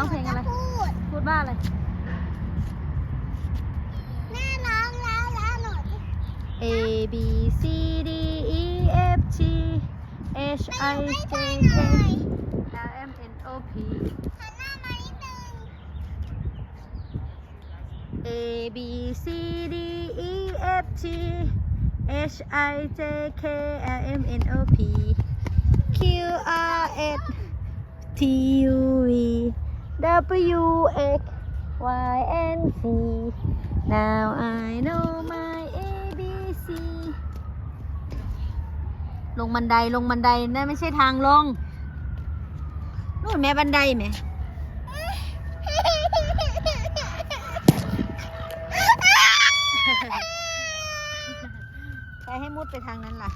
องเพลงอะไร พูดพูดว่าอะไร แม่ร้องแล้วแล้วหนูจะ A B C D E F G H ไม่ I ไม่ J ใช่ K เลย L M N O P หันหน้ามานิดนึง A B C D E F G H I J K L M N O P Q R S T U V W X Y and Z Now I know my A B C ลงบันไดลงบันไดนั่นไม่ใช่ทางลงนู่นแม่บันไดแม่ใครให้มุดไปทางนั้นล่ะ